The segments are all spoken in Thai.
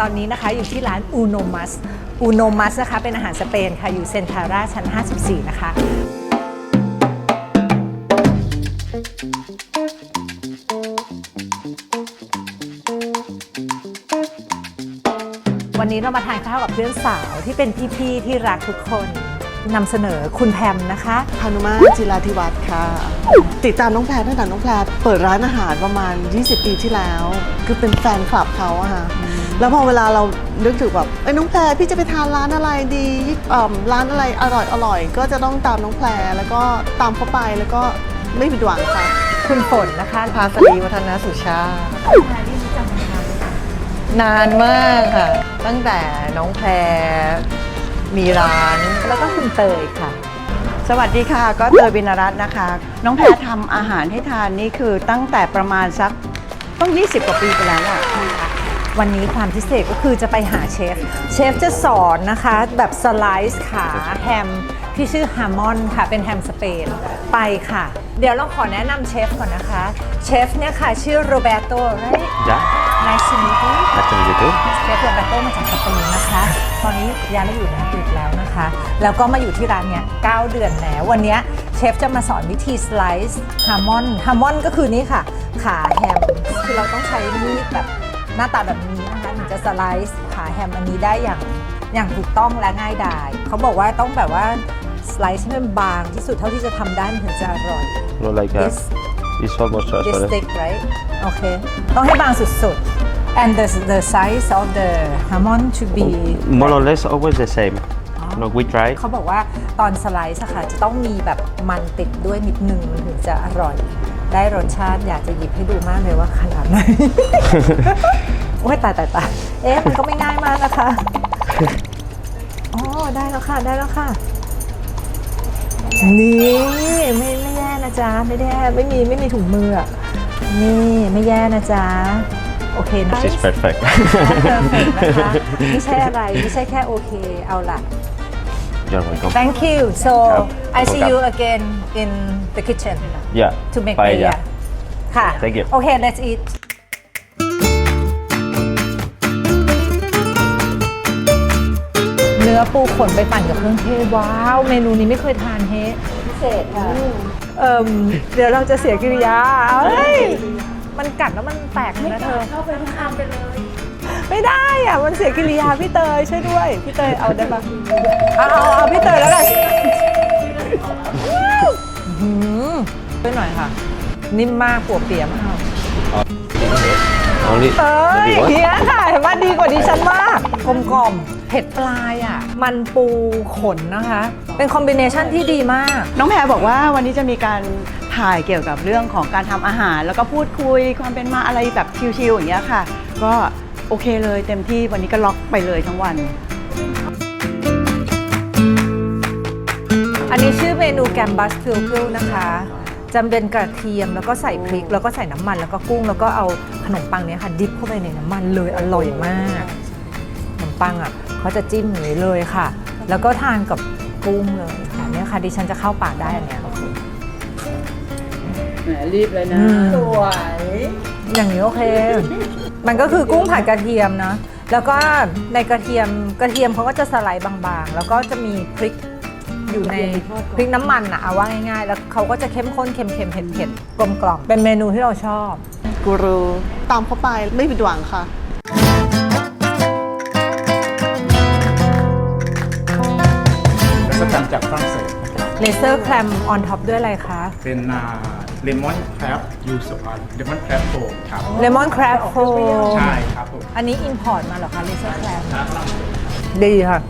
ตอนนี้นะคะอยู่ที่ร้านอูโนมัสอูโนมัสนะคะเป็นอาหารสเปนค่ะอยู่เซนทาร่าชั้น 54 นะคะวันนี้เรามาทานข้าวกับเพื่อนสาวที่เป็นพี่ๆที่รักทุกคนนำเสนอคุณแพมนะคะพานุมาจิราธิวัฒน์ค่ะ ติดตามน้องแพรตั้งแต่น้องแพรเปิดร้านอาหารประมาณ 20 ปีที่แล้ว คือเป็นแฟนคลับเขาอะค่ะ แล้วพอเวลาเรานึกถึงแบบเอ้ยน้องแพรพี่จะไปทานร้านอะไรดีเอิ่มร้านอะไรอร่อยอร่อยก็จะต้องตามน้องแพรแล้วก็ตามเขาไปแล้วก็ไม่ผิดหวังค่ะ คุณฝนนะคะ ภาสดีวัฒนสุชาตินานมากค่ะ ตั้งแต่น้องแพรมีร้านแล้วก็คุณเตยค่ะ สวัสดีค่ะ ก็เตยบินรัตน์นะคะ น้องแพรทำอาหารให้ทานนี่คือตั้งแต่ประมาณสักต้อง 20 กว่าปีไปแล้วอะ วันนี้ความพิเศษก็คือจะไปหาเชฟ เชฟจะสอนนะคะ แบบสไลซ์ขาแฮมที่ชื่อฮามอนค่ะ เป็นแฮมสเปนไปค่ะ เดี๋ยวเราขอแนะนำเชฟก่อนนะคะ เชฟเนี่ยค่ะ ชื่อโรเบโต Ya, Nice to meet you nice to meet you too. เชฟโรเบโตมาจากสเปนนะคะ ตอนนี้ย้ายมาอยู่ในอังกฤษแล้วนะคะ แล้วก็มาอยู่ที่ร้านเนี้ย9เดือนแล้ว วันเนี้ยเชฟจะมาสอนวิธีสไลซ์ฮามอนฮามอนก็คือนี่ค่ะ ขาแฮม คือเราต้องใช้มีดแบบ หน้าตาแบบนี้นะคะถึงจะสไลซ์ขาแฮมอันนี้ได้อย่างอย่างถูกต้องและง่ายดายเขาบอกว่าต้องแบบว่าสไลซ์ให้มันบางที่สุดเท่าที่จะทำได้มันถึงจะอร่อย No, like uh, This it's almost this transparent. thick right โอเคต้องให้บางสุดๆ and the the size of the hamon to be More or less always the same. No, we try. เขาบอกว่าตอนสไลซ์อะค่ะจะต้องมีแบบมันติดด้วยนิดนึงมันถึงจะอร่อย ได้รสชาติอยากจะหยิบให้ดูมากเลยว่าขนาดไหน โอ้ยตายตายตายเอ๊ะมันก็ไม่ง่ายมากนะคะอ๋อได้แล้วค่ะได้แล้วค่ะ นี่ไม่ไม่แย่นะจ๊ะไม่แย่ไม่มีไม่มีถุงมืออะนี่ไม่แย่นะจ๊ะโอเคนะ This is perfect. เพอร์เฟกนะคะไม่ใช่อะไรไม่ใช่แค่โอเคเอาล่ะ You're welcome. Thank you. So Welcome. I see you again in the kitchen Yeah. to make paella. paella. ค่ะ Thank you. Okay, let's eat. เนื้อปูขนไปปั่นกับเครื่องเทศว้าว เมนูนี้ไม่เคยทานเฮะพิเศษค่ะ เอ่มเดี๋ยวเราจะเสียกิริยาเอ้ย มันกัดแล้วมันแตกเลยนะเธอ เข้าไปทุกคำไปเลย ไม่ได้อะมันเสียกิริยาพี่เตยช่วยด้วย พี่เตยเอาได้ปะเอาเอาเอาพี่เตยแล้วกันอื้อหือช่วยหน่อยค่ะ นิ่มมากปวดเปียมาก Only. เอ้ย maybe เฮี what? ยค่ะเห็นว่าดีกว่าดิฉันมากกลมกล่อมๆเผ็ดปลายอะ มันปูขนนะคะ เป็นคอมบิเนชันที่ดีมาก น้องแพรบอกว่าวันนี้จะมีการถ่ายเกี่ยวกับเรื่องของการทำอาหาร แล้วก็พูดคุยความเป็นมาอะไรแบบชิลๆอย่างเงี้ยค่ะ ก็ โอเคเลยเต็มที่วันนี้ก็ล็อกไปเลยทั้งวัน อันนี้ชื่อเมนูแกมบัสฟิลฟิลนะคะจะเป็นกระเทียมแล้วก็ใส่พริก แล้วก็ใส่น้ำมันแล้วก็กุ้งแล้วก็เอาขนมปังเนี้ยค่ะดิบเข้าไปในน้ำมันเลยอร่อยมากขนมปังอะเขาจะจิ้มอย่างนี้เลยค่ะ แล้วก็ทานกับกุ้งเลยค่ะเนี่ยค่ะดิฉันจะเข้าปากได้อันเนี้ยโอเคแหมรีบเลยนะอืมสวย อย่างนี้โอเค มันก็คือกุ้งผัดกระเทียมนะ แล้วก็ในกระเทียมกระเทียมเขาก็จะสไลด์บางๆ แล้วก็จะมีพริกอยู่ในพริกน้ำมันอะเอาว่าง่ายๆ แล้วเขาก็จะเข้มข้นเค็มๆเผ็ดๆกลมกล่อมเป็นเมนูที่เราชอบกูรูตามเขาไปไม่ผิดหวังค่ะแล้วก็ทำจากฝรั่งเศสนะครับเลเซอร์แคลมออนท็อปด้วยอะไรคะ เป็น เลมอนแครบยูสุพรรณเลมอนแครบโฟมครับ เลมอนแครบโฟใช่ครับผมอันนี้อิมพอร์ตมาเหรอคะเลเซอร์แคลมดีค่ะ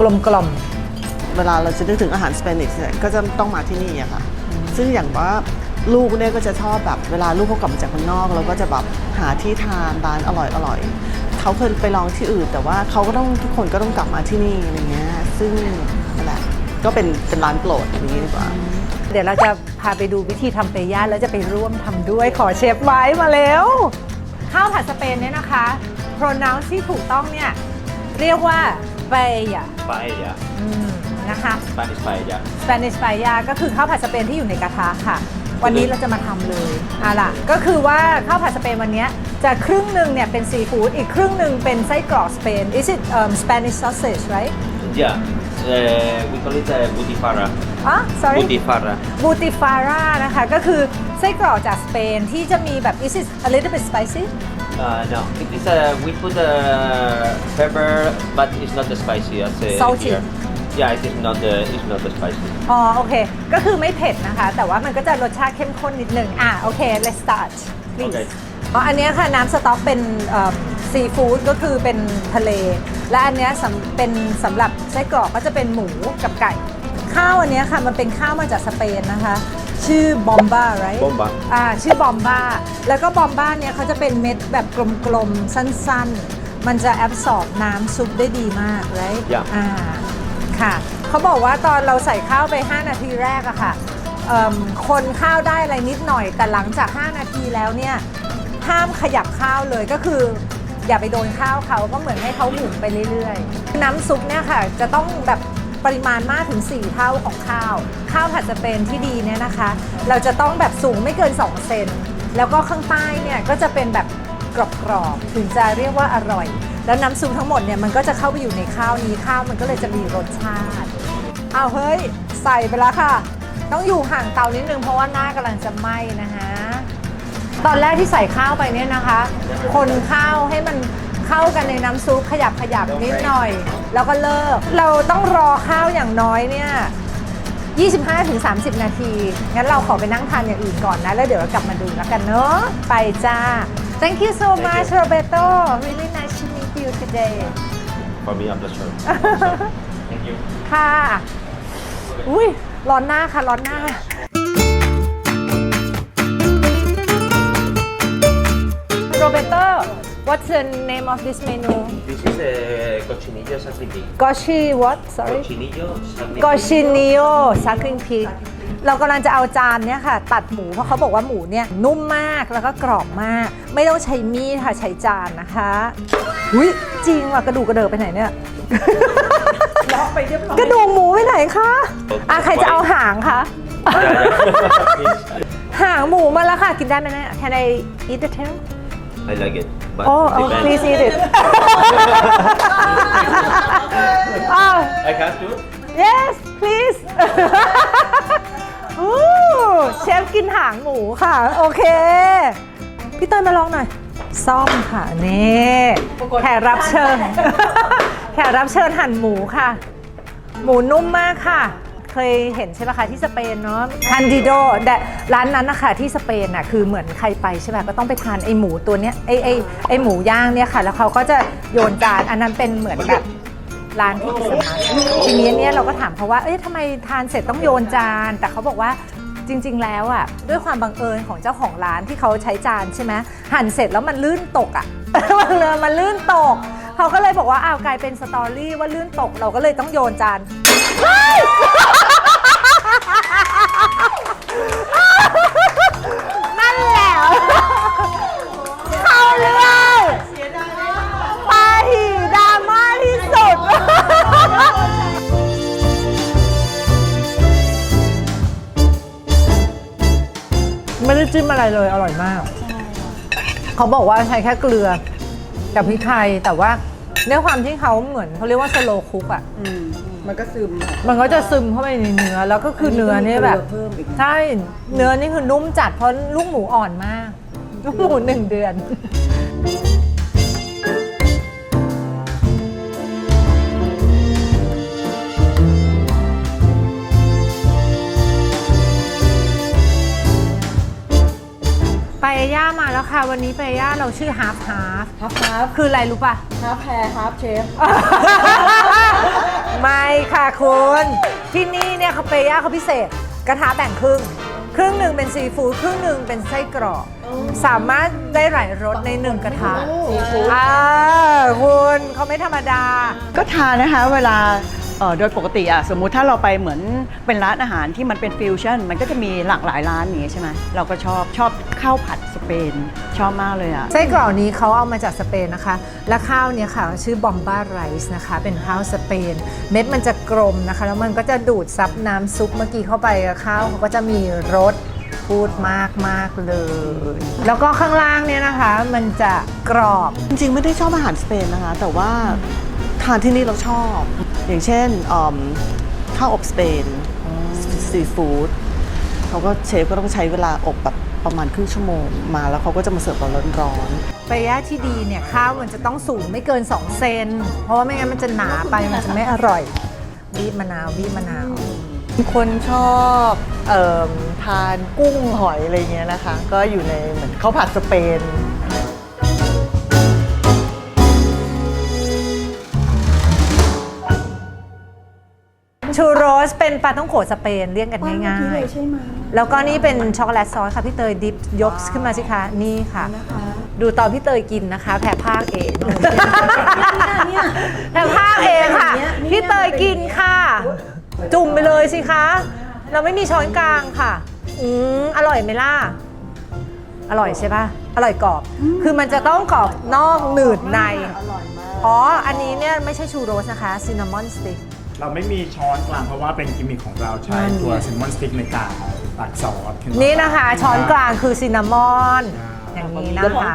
กลมกล่อมเวลาเราจะนึกถึงอาหารสเปนิชเนี่ยก็จะต้องมาที่นี่อะค่ะ ซึ่งอย่างว่าลูกเนี่ยก็จะชอบแบบเวลาลูกเขากลับมาจากเมืองนอกเราก็จะแบบหาที่ทานร้านอร่อยอร่อยเขาเคยไปลองที่อื่น แต่ว่าเขาก็ต้องทุกคนก็ต้องกลับมาที่นี่อะไรเงี้ยซึ่งนั่นแหละก็เป็นเป็นร้านโปรดอย่างนี้ดีกว่า เดี๋ยวเราจะพาไปดูวิธีทำเปย่าแล้วจะไปร่วมทำด้วยขอเชฟไว้มาแล้ว ข้าวผัดสเปนเนี่ยนะคะ pronounce ที่ถูกต้องเนี่ย เรียกว่าเปย่า Paella. อืมนะคะ Spanish paella. Spanish paella ก็คือข้าวผัดสเปนที่อยู่ในกระทะค่ะ วันนี้เราจะมาทำเลยอะล่ะ ก็คือว่าข้าวผัดสเปนวันเนี้ยจะครึ่งหนึ่งเนี่ยเป็นซีฟู้ดอีกครึ่งหนึ่งเป็นไส้กรอกสเปน is it um, Spanish sausage right Yeah, uh, we call it uh, butifarra. อ๋อ sorry Butifarra. บูติฟาร่านะคะ ก็คือไส้กรอกจากสเปนที่จะมีแบบ is it a little bit spicy Uh, no, it is uh, we put uh, pepper, but it's not the spicy as uh, Salty. here. Yeah, it is not the it's not the spicy. อ๋อ โอเค ก็คือไม่เผ็ดนะคะ แต่ว่ามันก็จะรสชาติเข้มข้นนิดนึง อะ โอเค let's start please โอเค อ๋อ อันเนี้ยค่ะ น้ำสต๊อกเป็น ซีฟู้ดก็คือเป็นทะเล และอันเนี้ยสำเป็นสำหรับไส้กรอกก็จะเป็นหมูกับไก่ ข้าวอันเนี้ยค่ะมันเป็นข้าวมาจากสเปนนะคะ ชื่อบอมบ้า right Bomba. อ่าชื่อบอมบ้า แล้วก็บอมบ้าเนี่ยเขาจะเป็นเม็ดแบบกลมๆ สั้นๆ มันจะแอบสอบน้ำซุปได้ดีมากเลย Yeah. อ่าค่ะเขาบอกว่าตอนเราใส่ข้าวไป 5 นาทีแรกอะค่ะเอิ่มคนข้าวได้อะไรนิดหน่อย แต่หลังจาก 5 นาทีแล้วเนี่ย ห้ามขยับข้าวเลยก็คือ อย่าไปโดนข้าวเขาก็เหมือนให้เขาหมุนไปเรื่อยๆ น้ำซุปเนี่ยค่ะ จะต้องแบบปริมาณมากถึง 4 เท่าของข้าว ข้าวผัดสเปนที่ดีเนี่ยนะคะ เราจะต้องแบบสูงไม่เกิน 2 เซนแล้วก็ข้างใต้เนี่ยก็จะเป็นแบบกรอบๆถึงจะเรียกว่าอร่อย แล้วน้ำซุปทั้งหมดเนี่ยมันก็จะเข้าไปอยู่ในข้าวนี้ข้าวมันก็เลยจะมีรสชาติเอาเฮ้ย ใส่ไปแล้วค่ะ ต้องอยู่ห่างเตานิดนึงเพราะว่าหน้ากำลังจะไหม้นะคะ ตอนแรกที่ใส่ข้าวไปเนี่ยนะคะ คนข้าวให้มันเข้ากันในน้ำซุปขยับขยับนิดหน่อย แล้วก็เลิก เราต้องรอข้าวอย่างน้อยเนี่ย25-30 นาที งั้นเราขอไปนั่งทานอย่างอื่นก่อนนะ แล้วเดี๋ยวเรากลับมาดูแล้วกันเนอะไปจ้า Thank you so much Roberto really nice to meet you today For me, a pleasure. Thank you. ค่ะ อุ้ยร้อนหน้าค่ะ ร้อนหน้า Roberto what's the name of this menu This is a cochinillo sacrificio. Goshi what sorry Cochinillo sacrificio. กอชินิโอซาคริงพิกเรากำลังจะเอาจานเนี่ยค่ะ ตัดหมูเพราะเขาบอกว่าหมูเนี่ยนุ่มมากแล้วก็กรอบมาก ไม่ต้องใช้มีดค่ะใช้จานนะคะอุ้ยจริงว่ะกระดูกกระเดิกไปไหนเนี่ยกระดูกหมูไปไหนคะอะใครจะเอาหางคะ Yeah, yeah. หางหมูมาแล้วค่ะ กินได้ไหมเนี่ย Can I eat the tail I like it. But Oh, oh depends. please eat it อ้าว I have to. yes please อู้เชฟกินหางหมูค่ะ โอเค พี่เต้ยมาลองหน่อย ซ่อมค่ะนี่แขกรับเชิญ แขกรับเชิญหั่นหมูค่ะ หมูนุ่มมากค่ะ เคยเห็นใช่ไหมคะที่สเปนเนาะคันดิโดแต่ร้านนั้นนะคะที่สเปนน่ะคือเหมือนใครไปใช่ไหมก็ต้องไปทานไอหมูตัวเนี้ยไอไอไอหมูย่างเนี่ยค่ะ แล้วเขาก็จะโยนจานอันนั้นเป็นเหมือนแบบร้านที่อิสมาทีนี้เนี่ยเราก็ถามเขาว่า เอ๊ะทำไมทานเสร็จต้องโยนจาน แต่เขาบอกว่าจริง ๆ แล้วอะด้วยความบังเอิญของเจ้าของร้านที่เขาใช้จานใช่ไหมหั่นเสร็จแล้วมันลื่นตกอะมันเลยมันลื่นตก เขาก็เลยบอกว่าอ้าวกลายเป็นสตอรี่ว่าลื่นตกเราก็เลยต้องโยนจานนั่น ไม่ได้จิ้มอะไรเลยอร่อยมาก เขาบอกว่าใช้แค่เกลือกับพริกไทยแต่ว่าเนื้อความที่เขาเหมือนเขาเรียกว่าสโลคุกอะ อืมมันก็ซึมมันก็จะซึมเข้าไปในเนื้อ แล้วก็คือเนื้อเนี่ยแบบเพิ่มอีก ใช่เนื้อนี่คือนุ่มจัดเพราะลูกหมูอ่อนมากลูกหมูหนึ่งเดือน แล้วค่ะ วันนี้ไปย่าเราชื่อฮาร์ฟฮาร์ฟฮับฮับคืออะไรรู้ปะฮับแพรฮับเชฟ ไม่ค่ะคุณที่นี่เนี่ยเขาเปย่าเขาพิเศษ กระทะแบ่งครึ่ง ครึ่งหนึ่งเป็นซีฟู้ดครึ่งหนึ่งเป็นไส้กรอกสามารถได้หลายรสในหนึ่งกระทะอ่าคุณเขาไม่ธรรมดา ก็ทานนะคะเวลาเอ่อโดยปกติอะสมมุติถ้าเราไปเหมือนเป็นร้านอาหารที่มันเป็นฟิวชั่น มันก็จะมีหลากหลายร้านอย่างนี้ใช่ไหมเราก็ชอบชอบข้าวผัดส เปน ชอบมากเลยอะไส้กรอกนี้เขาเอามาจากสเปนนะคะ และข้าวเนี่ยค่ะชื่อบอมบ้าไรซ์นะคะ เป็นข้าวสเปน เม็ดมันจะกลมนะคะ แล้วมันก็จะดูดซับน้ำซุปเมื่อกี้เข้าไปกับข้าวเขาก็จะมีรสฟู้ดมากมากๆเลย แล้วก็ข้างล่างเนี่ยนะคะ มันจะกรอบ จริงๆ ไม่ได้ชอบอาหารสเปนนะคะ แต่ว่าทานที่นี่เราชอบ อย่างเช่นอืมข้าวอบสเปนซีฟู้ดเขาก็เชฟก็ต้องใช้เวลาอบแบบ ประมาณครึ่งชั่วโมงมาแล้วเขาก็จะมาเสิร์ฟเราร้อนๆระยะที่ดีเนี่ยข้าวมันจะต้องสูงไม่เกิน 2 เซน เพราะว่าไม่งั้นมันจะหนาไปมันจะไม่อร่อยบีบมะนาวบีบมะนาวคนชอบเอิ่มทานกุ้งหอยอะไรเงี้ยนะคะ ก็อยู่ในเหมือนข้าวผัดสเปน ชูโรสเป็นปลาต้องโขสเปนเรียกกันง่ายๆแล้วก็นี่เป็นช็อกโกแลตซอสค่ะพี่เตยดิฟยกขึ้นมาสิคะนี่ค่ะ ดูตอนพี่เตยกินนะคะ แผ่ภาคเองแผ่ภาคเองค่ะพี่เตยกินค่ะ จุ่มไปเลยสิคะ เราไม่มีช้อนกลางค่ะ อืมอร่อยไหมล่ะ อร่อยใช่ปะอร่อยกรอบ คือมันจะต้องกรอบนอกหนืดใน อ๋อ อันนี้เนี่ยไม่ใช่ชูโรสนะคะซินนามอนสติ๊ก เราไม่มีช้อนกลางเพราะว่าเป็นกิมมิคของเราใช้ตัวซินมอนสติ๊กในการตักซอสขึ้มานี่นะคะ ช้อนกลางคือซินนามอน อย่างนี้นะคะ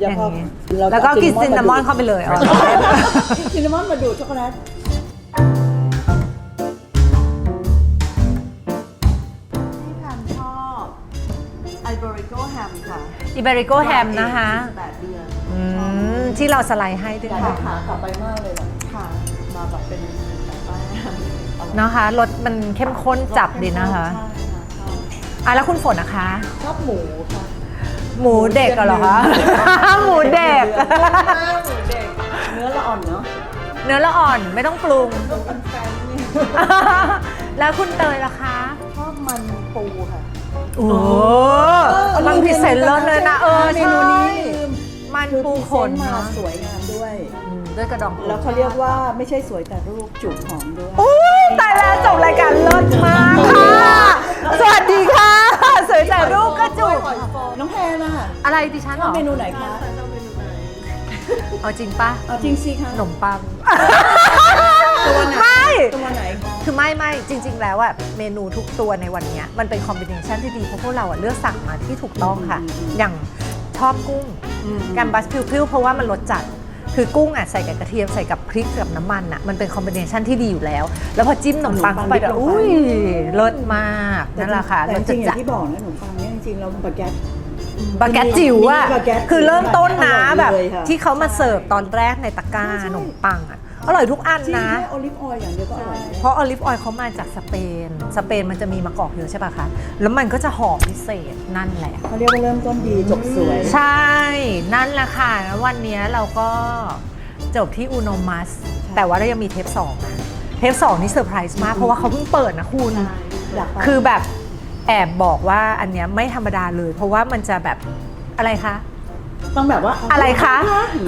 อย่างนี้แล้วก็กินซินนามอนเข้าไปเลยอ๋อซินนามอนมาดูดช็อกโกแลตที่แพมชอบไอเบริโกแฮมค่ะอิเบริโกแฮมนะคะ แปดเดือนอืมที่เราสไลด์ให้ด้วยค่ะขากลับไปมากเลยแบบค่ะ นะคะรสมันเข้มข้นจับดีนะคะใช่ค่ะชอบอะแล้วคุณฝนนะคะ ชอบหมูค่ะหมูเด็กเหรอคะ หมูเด็ก หมูเด็ก เนื้อละอ่อนเนาะเนื้อละอ่อนไม่ต้องปรุงมันแฟนนี่แล้วคุณเตยล่ะคะชอบมันปูค่ะโอ้มันพิเศษเลิศเลยนะเออเมใช่นูนี้ลืมมันคือปูพรีขเซนนต์มาเนาะสวยงามด้วยอืมด้วยกระดองปูแล้วเขาเรียกว่าไม่ใช่สวยแต่รูปจุกหอมด้วย อุ้ย ตายแล้วจบรายการเลิศมากค่ะ สวัสดีค่ะสวยแต่รูปก็จุกน้องแพนน่ะอะไรดิฉันชเหรอบอเมนูไหนคะเอาจริงปะเอาจริงสิคะขนมปังตัวไหนไม่ตัวไหนคือไม่ไม่จริง ๆ แล้วอะเมนูทุกตัวในวันเนี้ยมันเป็นคอมบิเนชันที่ดีเพราะพวกเราอะเลือกสั่งมาที่ถูกต้องค่ะ อย่างชอบกุ้งแกมบัสพิวๆเพราะว่ามันรสจัด คือกุ้งอะใส่กับกระเทียมใส่กับพริกกับน้ำมันอะมันเป็นคอมบิเนชันที่ดีอยู่แล้ว แล้วพอจิ้มขนมปังเข้าไปแบบอุ้ยรสมากนั่นแหละค่ะแต่รสจริงๆอจัย่าดงที่บอกนะขนมปังเนี่ยจริงๆเราบาแกตบาแกตจิ๋วอะมินิบาแกตคือเริ่มต้นนะอร่อยแบบเลยค่ะที่เขามาเสิร์ฟตอนแรกในตะกร้าขนมปังอะ อร่อยทุกอันจริงนะ แค่โอลิฟออยล์อย่างเดียวก็อร่อยแล้วเพราะออลิฟออยล์เขามาจากสเปน สเปนมันจะมีมะกอกเยอะใช่ป่ะคะ แล้วมันก็จะหอมพิเศษนั่นแหละ เขาเรียกว่าเริ่มต้นดีจบสวย ใช่ นั่นแหละค่ะแล้ววันนี้เราก็จบที่อูโนมัส แต่ว่าเรายังมีเทป2นะเทป2นี่เซอร์ไพรส์มาก เพราะว่าเขาเพิ่งเปิดนะคุณ อยากไปคือแบบแอบบอกว่าอันเนี้ยไม่ธรรมดาเลย เพราะว่ามันจะแบบอะไรคะ ต้องแบบว่าอะไรคะ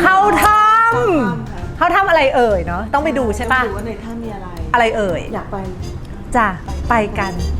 เข้าทเข้าถ้ำำ เข้าทำอะไรเอ่ยเนาะต้องไปดูใช่ปะดูว่าในถ้ำมีอะไร อะไรเอ่ยอยากไป จ้ะ ไปกันไ